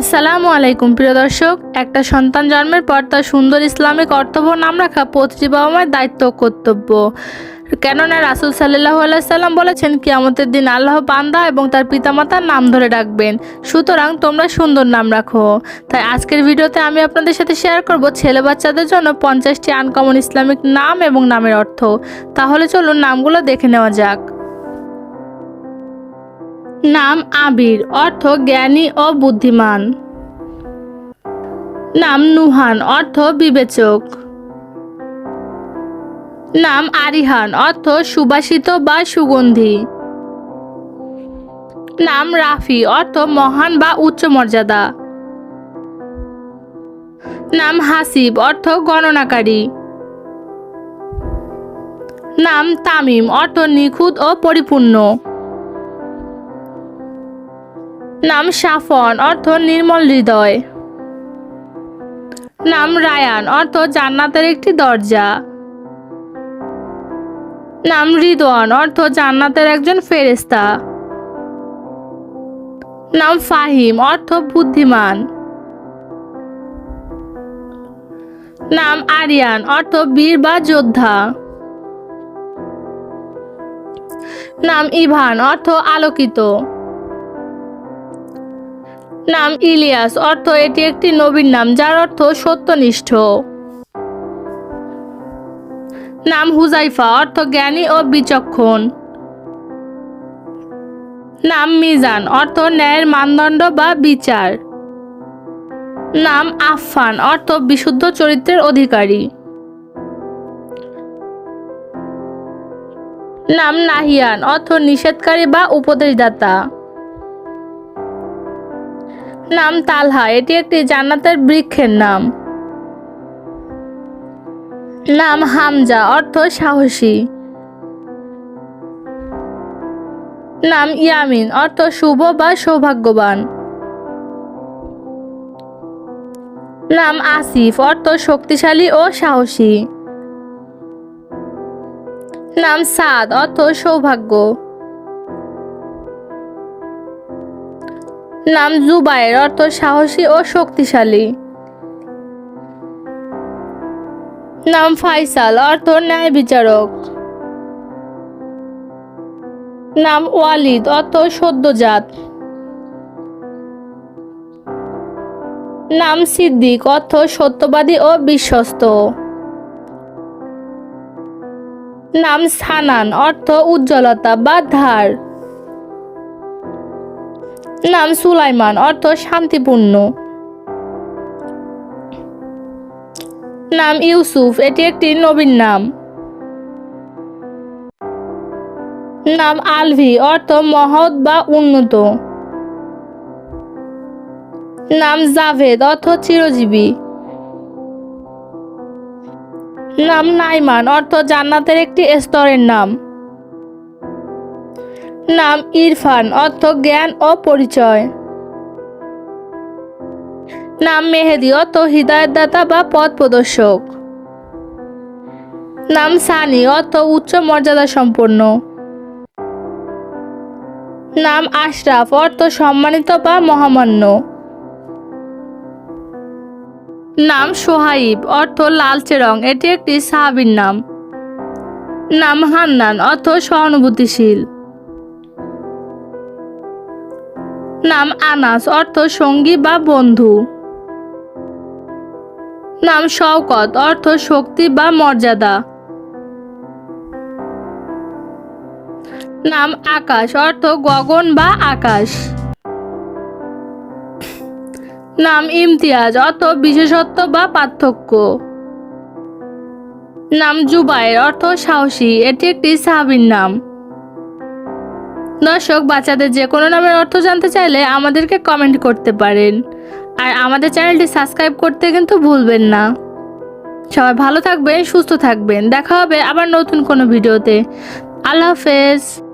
আসসালামু আলাইকুম, প্রিয় দর্শক। একটা সন্তান জন্মের পর তার সুন্দর ইসলামিক অর্থবহ নাম রাখা প্রতিটি বাবা মায়ের দায়িত্ব কর্তব্য। কেননা রাসুল সাল্লাহ সাল্লাম বলেছেন, কিয়ামতের দিন আল্লাহ বান্দা এবং তার পিতামাতার নাম ধরে ডাকবেন। সুতরাং তোমরা সুন্দর নাম রাখো। তাই আজকের ভিডিওতে আমি আপনাদের সাথে শেয়ার করব ছেলে বাচ্চাদের জন্য পঞ্চাশটি আনকমন ইসলামিক নাম এবং নামের অর্থ। তাহলে চলুন নামগুলো দেখে নেওয়া যাক। নাম আবির, অর্থ জ্ঞানী ও বুদ্ধিমান। নাম নুহান, অর্থ বিবেচক। নাম আরিহান, অর্থ সুবাসিত বা সুগন্ধি। নাম রাফি, অর্থ মহান বা উচ্চ মর্যাদা। নাম হাসিব, অর্থ গণনাকারী। নাম তামিম, অর্থ নিখুঁত ও পরিপূর্ণ। নাম সাফন অর্থ নির্মল হৃদয়। নাম রায়ান, অর্থ জান্নাতের একটি দরজা। নাম রিদওয়ান, অর্থ জান্নাতের একজন ফেরেস্তা নাম ফাহিম, অর্থ বুদ্ধিমান। নাম আরিয়ান, অর্থ বীর বা যোদ্ধা। নাম ইভান, অর্থ আলোকিত। নাম ইলিয়াস, অর্থ এটি একটি নবীর নাম, যার অর্থ সত্যনিষ্ঠ। নাম হুজাইফা অর্থ জ্ঞানী ও বিচক্ষণ। নাম মিজান, অর্থ ন্যায়ের মানদণ্ড বা বিচার। নাম আফফান, অর্থ বিশুদ্ধ চরিত্রের অধিকারী। নাম নাহিয়ান, অর্থ নিষেধকারী বা উপদেশদাতা। নাম তালহা। এটি একটি জান্নাতের বৃক্ষের নাম। নাম হামজা, অর্থ সাহসী। নাম ইয়ামিন, অর্থ শুভ বা সৌভাগ্যবান। নাম আসিফ, অর্থ শক্তিশালী ও সাহসী। নাম সাদ, অর্থ সৌভাগ্য। নাম জুবাইর অর্থ সাহসী ও শক্তিশালী। নাম ফাইসাল, অর্থ ন্যায় বিচারক। নাম ওয়ালিদ, অর্থ সদ্যজাত নাম সিদ্দিক, অর্থ সত্যবাদী ও বিশ্বস্ত। নাম সানান, অর্থ উজ্জ্বলতা বা ধার। নাম সুলাইমান, অর্থ শান্তিপূর্ণ। নাম ইউসুফ, এটি একটি নবীন নাম। নাম আলভি, অর্থ মহৎ বা উন্নত। নাম জাভেদ, অর্থ চিরজীবী। নাম নাইমান, অর্থ জান্নাতের একটি স্তরের নাম। নাম ইরফান, অর্থ জ্ঞান ও পরিচয়। নাম মেহেদি, অর্থ হৃদয়দাতা বা পথ প্রদর্শক। নাম সানি, অর্থ উচ্চ মর্যাদা সম্পন্ন। নাম আশরাফ, অর্থ সম্মানিত বা মহামান্য। নাম সোহাইব, অর্থ লালচে রং, এটি একটি সাহাবীর নাম। নাম হান্নান, অর্থ সহানুভূতিশীল। নাম আনাস, অর্থ সঙ্গী বা বন্ধু। নাম শওকত, অর্থ শক্তি বা মর্যাদা। নাম আকাশ, অর্থ গগন বা আকাশ। নাম ইমতিয়াজ, অর্থ বিশেষত্ব বা পার্থক্য। নাম জুবাইর, অর্থ সাহসী, এটি একটি সাহাবীর নাম। দর্শক, বাচ্চাদের যে কোনো নামের অর্থ জানতে চাইলে আমাদেরকে কমেন্ট করতে পারেন। আর আমাদের চ্যানেলটি সাবস্ক্রাইব করতে কিন্তু ভুলবেন না। সবাই ভালো থাকবেন, সুস্থ থাকবেন। দেখা হবে আবার নতুন কোনো ভিডিওতে। আল্লাহ হাফেজ।